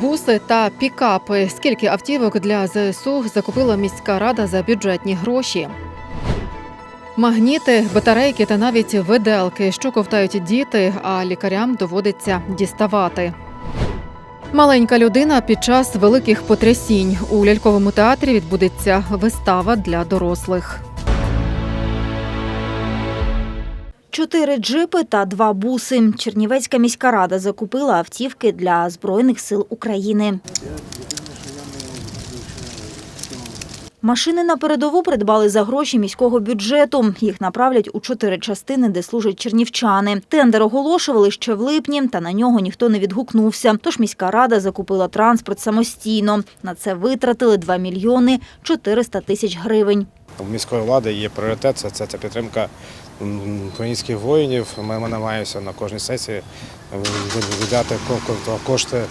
буси та пікапи. Скільки автівок для ЗСУ закупила міська рада за бюджетні гроші? Магніти, батарейки та навіть виделки, що ковтають діти, а лікарям доводиться діставати. Маленька людина під час великих потрясінь у ляльковому театрі відбудеться вистава для дорослих. Чотири джипи та два буси. Чернівецька міська рада закупила автівки для Збройних сил України. Машини на передову придбали за гроші міського бюджету. Їх направлять у чотири частини, де служать чернівчани. Тендер оголошували ще в липні, та на нього ніхто не відгукнувся. Тож міська рада закупила транспорт самостійно. На це витратили 2 мільйони 400 тисяч гривень. У міської влади є пріоритет, це, це, підтримка українських воїнів. Ми, намагаємося на кожній сесії ко- ко- кошти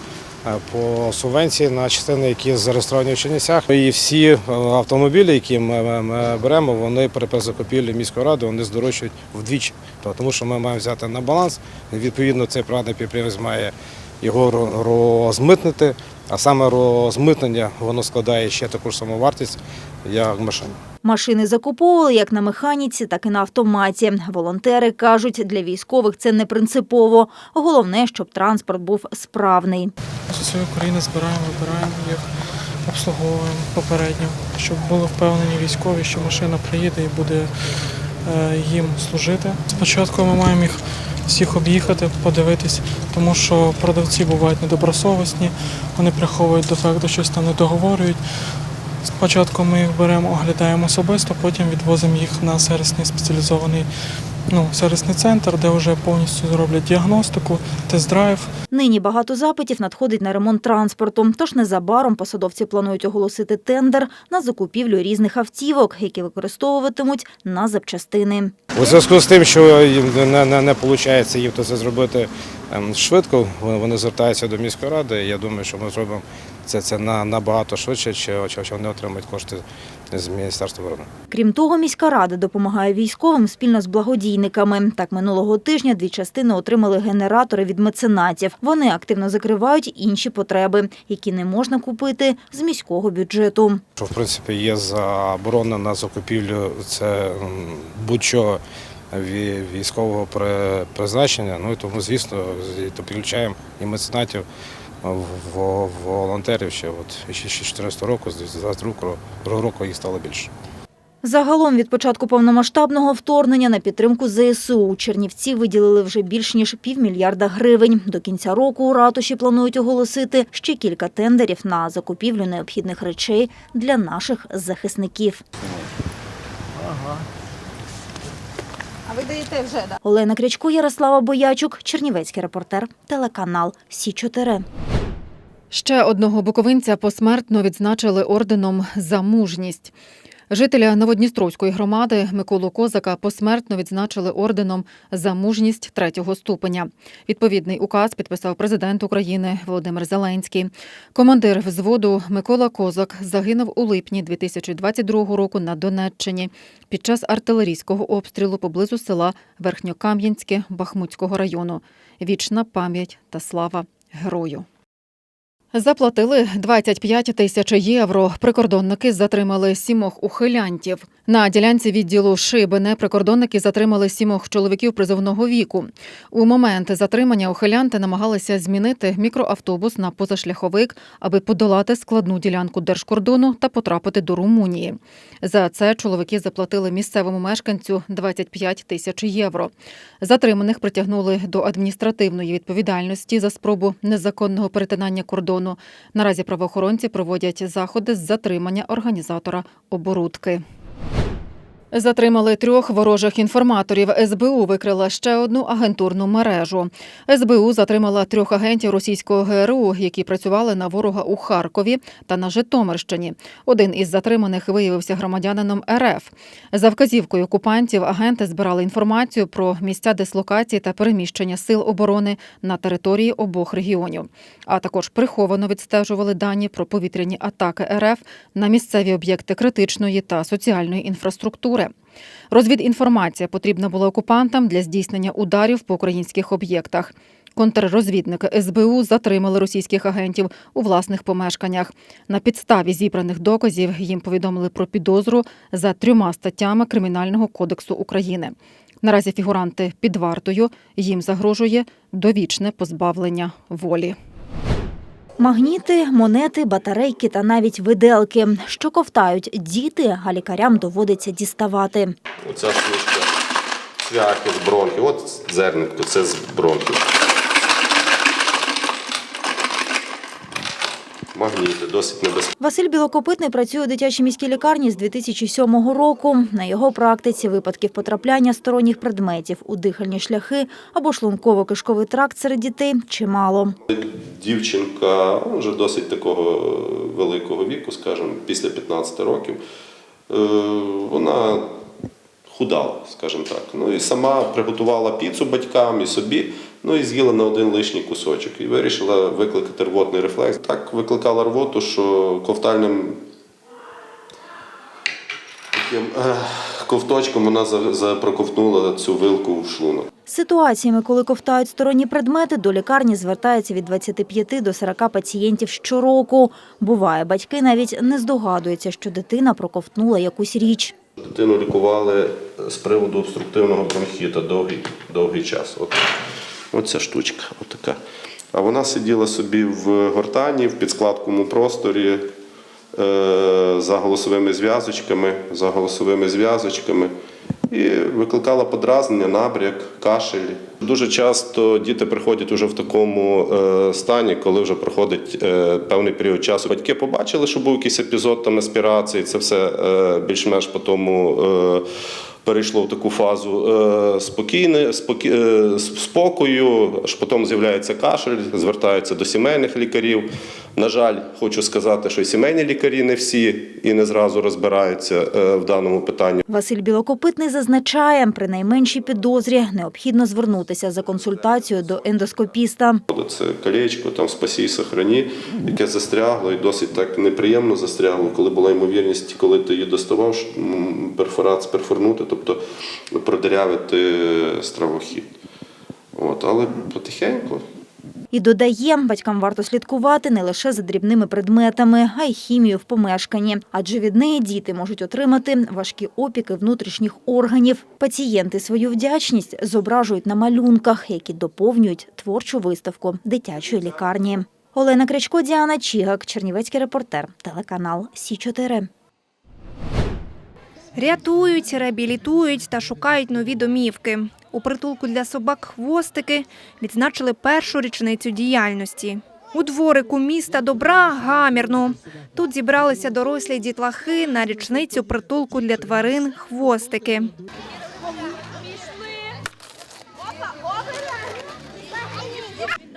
е, по субвенції на частини, які зареєстровані в Чернівцях. І всі е, автомобілі, які ми, беремо, вони при закупівлі міської ради вони здорожчують вдвічі. Тому що ми маємо взяти на баланс. Відповідно, цей приватний підприємець має його розмитнити, а саме розмитнення воно складає ще таку ж саму вартість, як машина. Машини закуповували як на механіці, так і на автоматі. Волонтери кажуть, для військових це не принципово. Головне, щоб транспорт був справний. З усієї України збираємо, вибираємо їх, обслуговуємо попередньо, щоб були впевнені військові, що машина приїде і буде е, їм служити. Спочатку ми маємо їх всіх об'їхати, подивитись, тому що продавці бувають недобросовісні, вони приховують дефекти, щось там не договорюють. Спочатку ми їх беремо, оглядаємо особисто, потім відвозимо їх на сервісний спеціалізований ну, сервісний центр, де вже повністю зроблять діагностику, тест-драйв. Нині багато запитів надходить на ремонт транспорту. Тож незабаром посадовці планують оголосити тендер на закупівлю різних автівок, які використовуватимуть на запчастини. У зв'язку з тим, що не, не, не виходить їм це зробити ем, швидко, вони звертаються до міської ради. Я думаю, що ми зробимо це, це на, набагато швидше, чи вони отримають кошти з Міністерства оборони. Крім того, міська рада допомагає військовим спільно з благодійниками. Так минулого тижня дві частини отримали генератори від меценатів. Вони активно закривають інші потреби, які не можна купити з міського бюджету. Що в принципі є заборона на закупівлю це будь-що військового при- призначення. Ну і тому, звісно, підключаємо і меценатів, волонтерів ще от ще 14 року, з 22 року, року їх стало більше. Загалом від початку повномасштабного вторгнення на підтримку ЗСУ у Чернівці виділили вже більш ніж півмільярда гривень. До кінця року у ратуші планують оголосити ще кілька тендерів на закупівлю необхідних речей для наших захисників. А ви даєте вже, да? Олена Крячко, Ярослава Боячук, Чернівецький репортер, телеканал Сі 4 Ще одного буковинця посмертно відзначили орденом за мужність. Жителя Новодністровської громади Миколу Козака посмертно відзначили орденом за мужність третього ступеня. Відповідний указ підписав президент України Володимир Зеленський. Командир взводу Микола Козак загинув у липні 2022 року на Донеччині під час артилерійського обстрілу поблизу села Верхньокам'янське Бахмутського району. Вічна пам'ять та слава герою. Заплатили 25 тисяч євро. Прикордонники затримали сімох ухилянтів. На ділянці відділу Шибене прикордонники затримали сімох чоловіків призовного віку. У момент затримання ухилянти намагалися змінити мікроавтобус на позашляховик, аби подолати складну ділянку держкордону та потрапити до Румунії. За це чоловіки заплатили місцевому мешканцю 25 тисяч євро. Затриманих притягнули до адміністративної відповідальності за спробу незаконного перетинання кордону. Наразі правоохоронці проводять заходи з затримання організатора оборудки. Затримали трьох ворожих інформаторів. СБУ викрила ще одну агентурну мережу. СБУ затримала трьох агентів російського ГРУ, які працювали на ворога у Харкові та на Житомирщині. Один із затриманих виявився громадянином РФ. За вказівкою окупантів агенти збирали інформацію про місця дислокації та переміщення сил оборони на території обох регіонів. А також приховано відстежували дані про повітряні атаки РФ на місцеві об'єкти критичної та соціальної інфраструктури. Розвідінформація потрібна була окупантам для здійснення ударів по українських об'єктах. Контррозвідники СБУ затримали російських агентів у власних помешканнях. На підставі зібраних доказів їм повідомили про підозру за трьома статтями Кримінального кодексу України. Наразі фігуранти під вартою їм загрожує довічне позбавлення волі. Магніти, монети, батарейки та навіть виделки, що ковтають діти, а лікарям доводиться діставати. Оця штучка цвяхи з бронхів. От зернятко, це з бронхів. Магніти, досить небезпечні. Василь Білокопитний працює у дитячій міській лікарні з 2007 року. На його практиці випадків потрапляння сторонніх предметів у дихальні шляхи або шлунково-кишковий тракт серед дітей чимало. Дівчинка вже досить такого великого віку, скажімо, після 15 років. е, Вона худала, скажімо так. Ну і сама приготувала піцу батькам і собі, ну і з'їла на один лишній кусочок. І вирішила викликати рвотний рефлекс. Так викликала рвоту, що ковтальним таким е, ковточком вона за- запроковтнула цю вилку в шлунок. Ситуаціями, коли ковтають сторонні предмети, до лікарні звертається від 25 до 40 пацієнтів щороку. Буває, батьки навіть не здогадуються, що дитина проковтнула якусь річ. Дитину лікували з приводу обструктивного бронхіта довгий, довгий час. От, оця штучка, отака. А вона сиділа собі в гортані, в підскладкому просторі е, за голосовими зв'язочками, за голосовими зв'язочками. І викликала подразнення, набряк, кашель. Дуже часто діти приходять уже в такому е, стані, коли вже проходить е, певний період часу. Батьки побачили, що був якийсь епізод там аспірації. Це все е, більш-менш по тому перейшло в таку фазу е, спокійне, спокій, е, спокою. Аж потім з'являється кашель, звертаються до сімейних лікарів. На жаль, хочу сказати, що сімейні лікарі не всі і не зразу розбираються е, в даному питанні. Василь Білокопитний зазначає, при найменшій підозрі необхідно звернутися за консультацією до ендоскопіста. Це колечко, там спасі і сохрані, яке застрягло і досить так неприємно застрягло, коли була ймовірність, коли ти її доставав, перфорат перфорнути, тобто продирявити стравохід. От, але потихеньку. І додає, батькам варто слідкувати не лише за дрібними предметами, а й хімію в помешканні, адже від неї діти можуть отримати важкі опіки внутрішніх органів. Пацієнти свою вдячність зображують на малюнках, які доповнюють творчу виставку дитячої лікарні. Олена Крячко, Діана Чігак, Чернівецький репортер, телеканал Сі 4 Рятують, реабілітують та шукають нові домівки. У притулку для собак хвостики відзначили першу річницю діяльності. У дворику міста добра гамірно. Тут зібралися дорослі дітлахи на річницю притулку для тварин хвостики.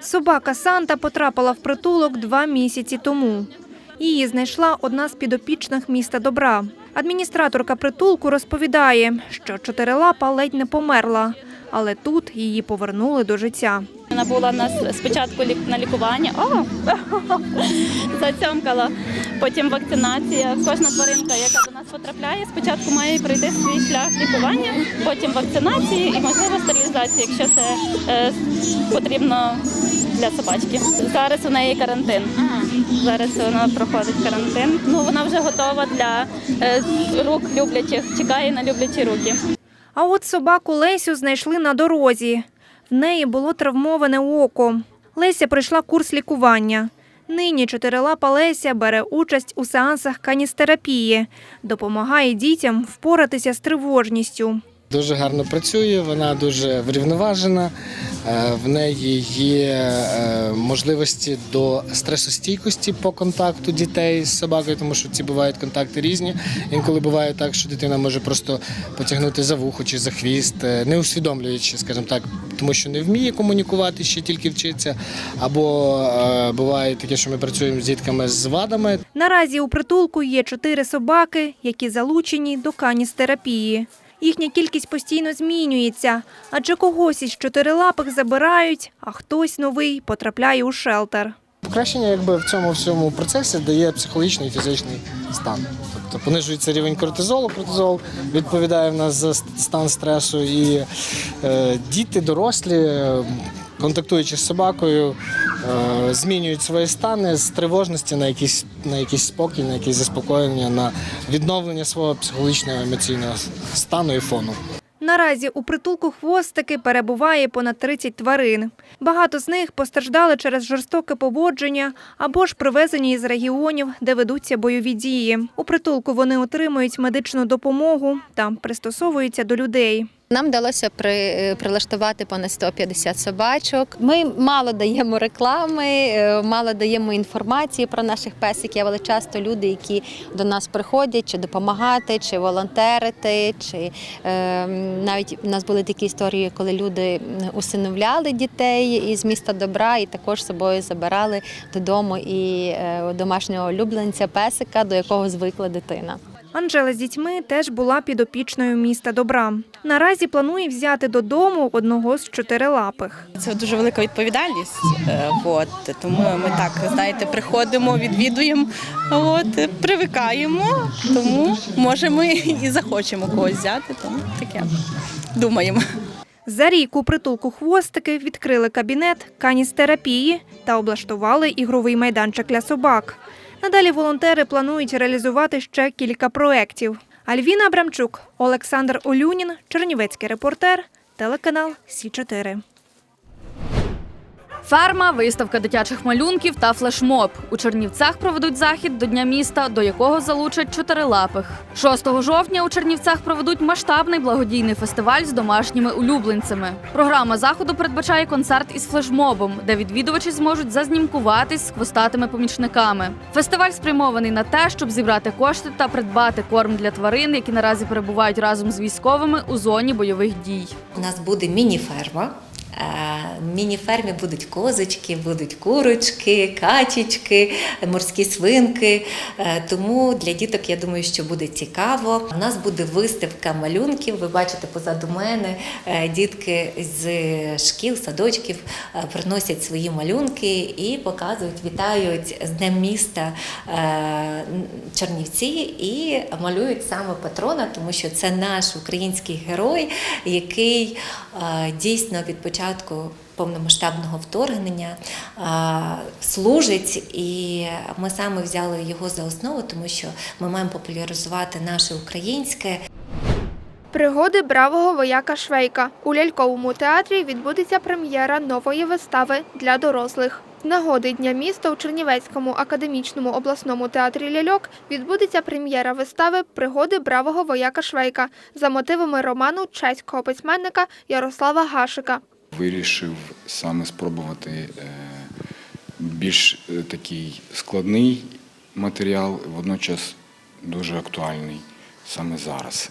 Собака Санта потрапила в притулок два місяці тому. Її знайшла одна з підопічних міста добра. Адміністраторка притулку розповідає, що чотирилапа ледь не померла, але тут її повернули до життя. Вона була на спочатку на лікування, о, зацьомкала. Потім вакцинація. Кожна тваринка, яка до нас потрапляє, спочатку має пройти свій шлях лікування, потім вакцинації і можливо стерилізації, якщо це е, потрібно для собачки. Зараз у неї карантин. Зараз вона проходить карантин. Ну вона вже готова для е, рук люблячих, чекає на люблячі руки. А от собаку Лесю знайшли на дорозі. В неї було травмоване око. Леся пройшла курс лікування. Нині чотирилапа Леся бере участь у сеансах каністерапії, допомагає дітям впоратися з тривожністю. Дуже гарно працює, вона дуже врівноважена. е, В неї є е, можливості до стресостійкості по контакту дітей з собакою, тому що ці бувають контакти різні. Інколи буває так, що дитина може просто потягнути за вухо чи за хвіст, е, не усвідомлюючи, скажімо так, тому що не вміє комунікувати, ще тільки вчиться. Або буває таке, що ми працюємо з дітками з вадами, Наразі у притулку є чотири собаки, які залучені до каністерапії. Їхня кількість постійно змінюється, адже когось із чотирилапих забирають, а хтось новий потрапляє у шелтер. Покращення якби в цьому всьому процесі дає психологічний і фізичний стан. Тобто понижується рівень кортизолу. Кортизол відповідає в нас за стан стресу. І е, діти, дорослі, контактуючи з собакою, е, змінюють свої стани з тривожності на якийсь, на якийсь спокій, на якесь заспокоєння, на відновлення свого психологічного емоційного стану і фону. Наразі у притулку хвостики перебуває понад 30 тварин. Багато з них постраждали через жорстоке поводження або ж привезені із регіонів, де ведуться бойові дії. У притулку вони отримують медичну допомогу та пристосовуються до людей. Нам вдалося при, прилаштувати понад 150 собачок. Ми мало даємо реклами, е, мало даємо інформації про наших песиків, але часто люди, які до нас приходять, чи допомагати, чи волонтерити, чи е, навіть у нас були такі історії, коли люди усиновляли дітей із міста добра і також з собою забирали додому і е, домашнього улюбленця песика, до якого звикла дитина. Анжела з дітьми теж була підопічною міста добра. Наразі планує взяти додому одного з чотирилапих. Це дуже велика відповідальність. е, От тому ми так знаєте, приходимо, відвідуємо, от привикаємо, тому може ми і захочемо когось взяти. Тому таке думаємо. За рік у притулку хвостики відкрили кабінет каністерапії та облаштували ігровий майданчик для собак. Надалі волонтери планують реалізувати ще кілька проєктів. Альвіна Абрамчук, Олександр Олюнін, Чернівецький репортер, телеканал Сі 4 Ферма, виставка дитячих малюнків та флешмоб. У Чернівцях проведуть захід до Дня міста, до якого залучать чотирилапих. 6 жовтня у Чернівцях проведуть масштабний благодійний фестиваль з домашніми улюбленцями. Програма заходу передбачає концерт із флешмобом, де відвідувачі зможуть зазнімкуватись з хвостатими помічниками. Фестиваль спрямований на те, щоб зібрати кошти та придбати корм для тварин, які наразі перебувають разом з військовими у зоні бойових дій. У нас буде міні-ферма. Е, В міні-фермі будуть козочки, будуть курочки, качечки, морські свинки. Е, Тому для діток я думаю, що буде цікаво. У нас буде виставка малюнків. Ви бачите позаду мене е, дітки з шкіл, садочків е, приносять свої малюнки і показують, вітають з Днем міста е, Чернівці і малюють саме патрона, тому що це наш український герой, який е, дійсно від початку повномасштабного вторгнення служить, і ми саме взяли його за основу, тому що ми маємо популяризувати наше українське. Пригоди бравого вояка Швейка. У ляльковому театрі відбудеться прем'єра нової вистави для дорослих. З нагоди Дня міста у Чернівецькому академічному обласному театрі ляльок відбудеться прем'єра вистави Пригоди бравого вояка Швейка за мотивами роману чеського письменника Ярослава Гашика. Вирішив саме спробувати е, більш е, такий складний матеріал, водночас дуже актуальний саме зараз.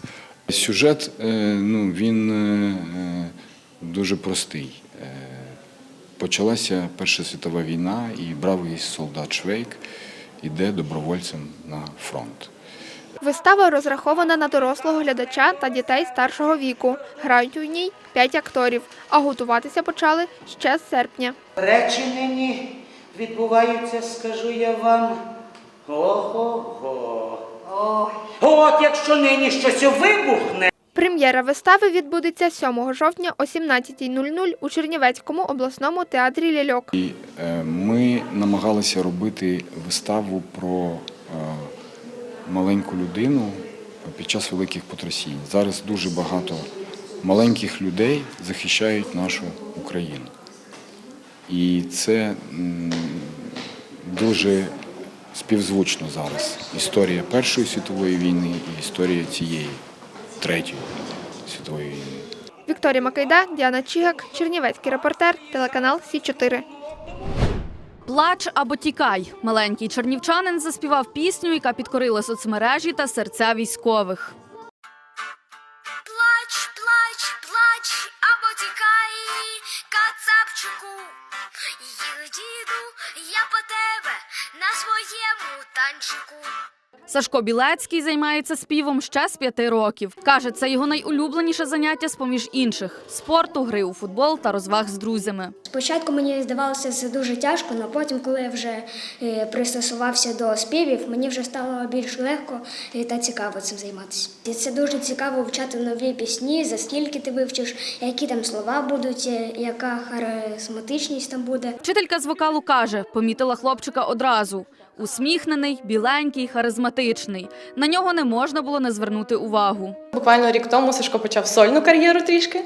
Сюжет е, ну, він дуже простий. Почалася Перша світова війна, і бравий солдат Швейк іде добровольцем на фронт. Вистава розрахована на дорослого глядача та дітей старшого віку. Грають у ній п'ять акторів, а готуватися почали ще з серпня. Речі нині відбуваються, скажу я вам. Ого-го. От якщо нині щось вибухне. Прем'єра вистави відбудеться 7 жовтня о 17.00 у Чернівецькому обласному театрі ляльок. І е, ми намагалися робити виставу про маленьку людину під час великих потрясінь. Зараз дуже багато маленьких людей захищають нашу Україну. І це дуже співзвучно зараз. Історія Першої світової війни і історія цієї Третьої світової війни. Вікторія Макайда, Діана Чігак, Чернівецький репортер, телеканал Сі 4 Плач або тікай. Маленький чернівчанин заспівав пісню, яка підкорила соцмережі та серця військових. Плач, плач, плач, або тікай, кацапчику. Їх діду, я по тебе на своєму танчику. Сашко Білецький займається співом ще з п'яти років. Каже, це його найулюбленіше заняття з поміж інших спорту, гри у футбол та розваг з друзями. Спочатку мені здавалося це дуже тяжко, але потім, коли я вже е, пристосувався до співів, мені вже стало більш легко е, та цікаво цим займатися. І це дуже цікаво вчати нові пісні, за скільки ти вивчиш, які там слова будуть, е, яка харизматичність там буде. Вчителька з вокалу каже, помітила хлопчика одразу. Усміхнений, біленький, харизматичний. На нього не можна було не звернути увагу. Буквально рік тому Сашко почав сольну кар'єру трішки,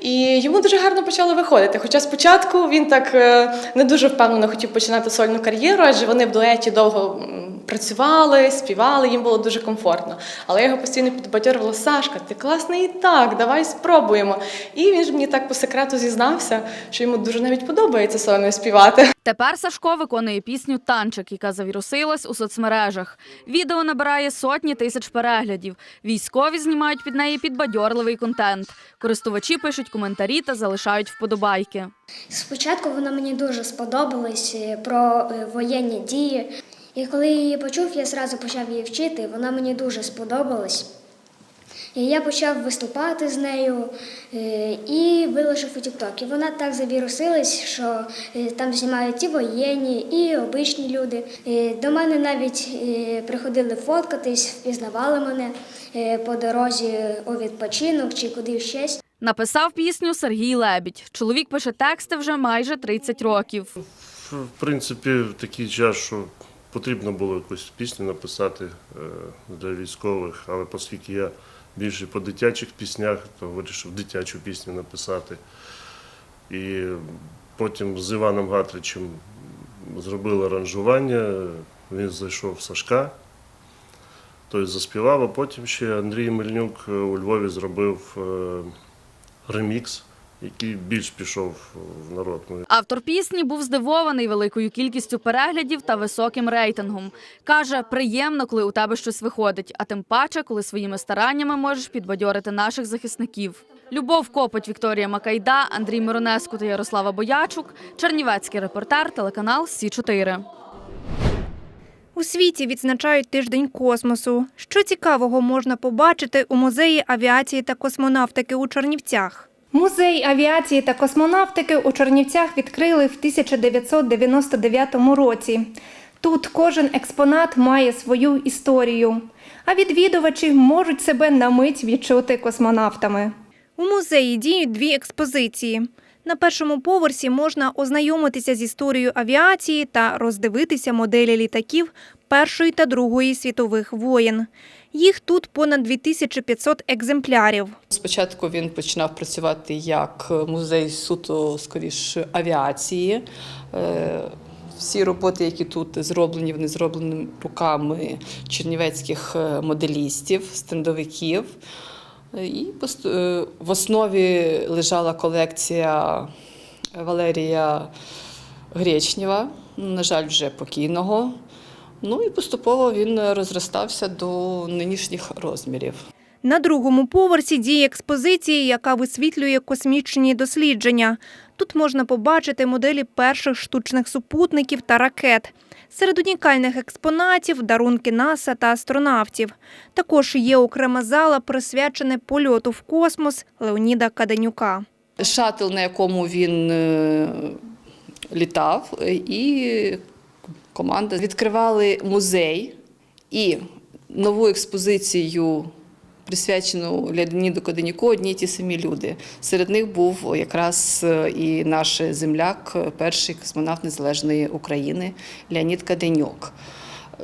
і йому дуже гарно почало виходити. Хоча спочатку він так е, не дуже впевнено хотів починати сольну кар'єру, адже вони в дуеті довго працювали, співали, їм було дуже комфортно. Але я його постійно підбадьорувала, Сашка, ти класний і так, давай спробуємо. І він ж мені так по секрету зізнався, що йому дуже навіть подобається сольно співати. Тепер Сашко виконує пісню Танчик, яка завірусилась у соцмережах. Відео набирає сотні тисяч переглядів. Військові знімають під неї підбадьорливий контент. Користувачі пишуть коментарі та залишають вподобайки. Спочатку вона мені дуже сподобалась е, про е, воєнні дії. І коли її почув, я одразу почав її вчити. Вона мені дуже сподобалась. І я почав виступати з нею е, і виложив у TikTok. І вона так завірусилась, що е, там знімають і воєнні, і обичні люди. Е, До мене навіть приходили фоткатись, впізнавали мене по дорозі у відпочинок чи куди щось. Написав пісню Сергій Лебідь. Чоловік пише тексти вже майже 30 років. В принципі, в такий час, що потрібно було якусь пісню написати для військових, але оскільки я більше по дитячих піснях, то вирішив дитячу пісню написати. І потім з Іваном Гатричем зробили аранжування, він зайшов в Сашка, той заспівав, а потім ще Андрій Мельнюк у Львові зробив е, ремікс, який більш пішов в народ. Ну, Автор пісні був здивований великою кількістю переглядів та високим рейтингом. Каже, приємно, коли у тебе щось виходить, а тим паче, коли своїми стараннями можеш підбадьорити наших захисників. Любов Копоть, Вікторія Макайда, Андрій Миронеску та Ярослава Боячук. Чернівецький репортер, телеканал Сі 4 У світі відзначають тиждень космосу. Що цікавого можна побачити у музеї авіації та космонавтики у Чернівцях? Музей авіації та космонавтики у Чернівцях відкрили в 1999 році. Тут кожен експонат має свою історію, а відвідувачі можуть себе на мить відчути космонавтами. У музеї діють дві експозиції. На першому поверсі можна ознайомитися з історією авіації та роздивитися моделі літаків Першої та Другої світових воєн. Їх тут понад 2500 екземплярів. Спочатку він починав працювати як музей суто скоріш авіації. Е, Всі роботи, які тут зроблені, вони зроблені руками чернівецьких е, моделістів, стендовиків. Е, І е, в основі лежала колекція Валерія Гречнєва, на жаль, вже покійного. Ну і поступово він розростався до нинішніх розмірів. На другому поверсі діє експозиція, яка висвітлює космічні дослідження. Тут можна побачити моделі перших штучних супутників та ракет. Серед унікальних експонатів дарунки НАСА та астронавтів. Також є окрема зала, присвячена польоту в космос Леоніда Каденюка. Шатл, на якому він е, літав, і команда відкривали музей і нову експозицію, присвячену Леоніду Каденюку, одні й ті самі люди. Серед них був якраз е, і наш земляк, е, перший космонавт Незалежної України Леонід Каденюк.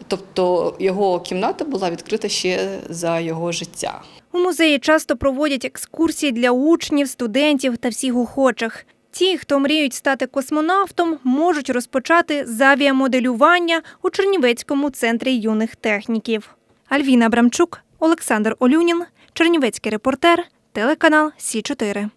Тобто його кімната була відкрита ще за його життя. У музеї часто проводять екскурсії для учнів, студентів та всіх охочих. Ті, хто мріють стати космонавтом, можуть розпочати з авіамоделювання у Чернівецькому центрі юних техніків. Альвіна Брамчук, Олександр Олюнін, Чернівецький репортер, телеканал Сі 4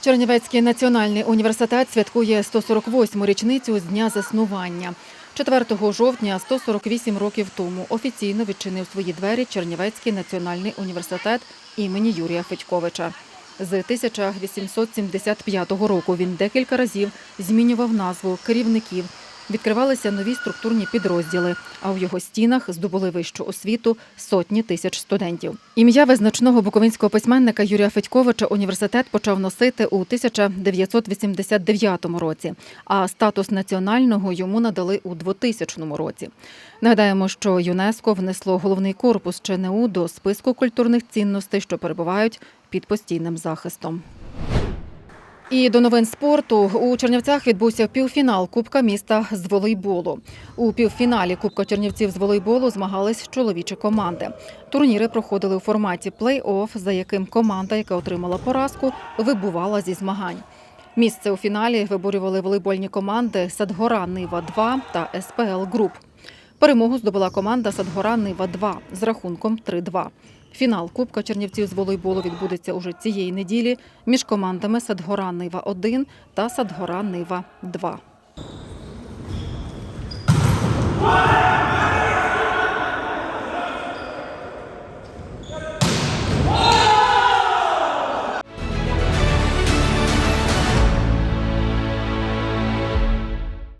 Чернівецький національний університет святкує 148-му річницю з дня заснування. 4 жовтня 148 років тому офіційно відчинив свої двері Чернівецький національний університет імені Юрія Федьковича. З 1875 року він декілька разів змінював назву керівників відкривалися нові структурні підрозділи, а у його стінах здобули вищу освіту сотні тисяч студентів. Ім'я визначного буковинського письменника Юрія Федьковича університет почав носити у 1989 році, а статус національного йому надали у 2000 році. Нагадаємо, що ЮНЕСКО внесло головний корпус ЧНУ до списку культурних цінностей, що перебувають під постійним захистом. І до новин спорту у Чернівцях відбувся півфінал Кубка міста з волейболу. У півфіналі Кубка Чернівців з волейболу змагались чоловічі команди. Турніри проходили у форматі плей-офф, за яким команда, яка отримала поразку, вибувала зі змагань. Місце у фіналі виборювали волейбольні команди Садгора Нива 2 та СПЛ Груп. Перемогу здобула команда Садгора Нива 2 з рахунком 3-2. Фінал Кубка Чернівців з волейболу відбудеться уже цієї неділі між командами Садгора Нива 1 та Садгора Нива 2.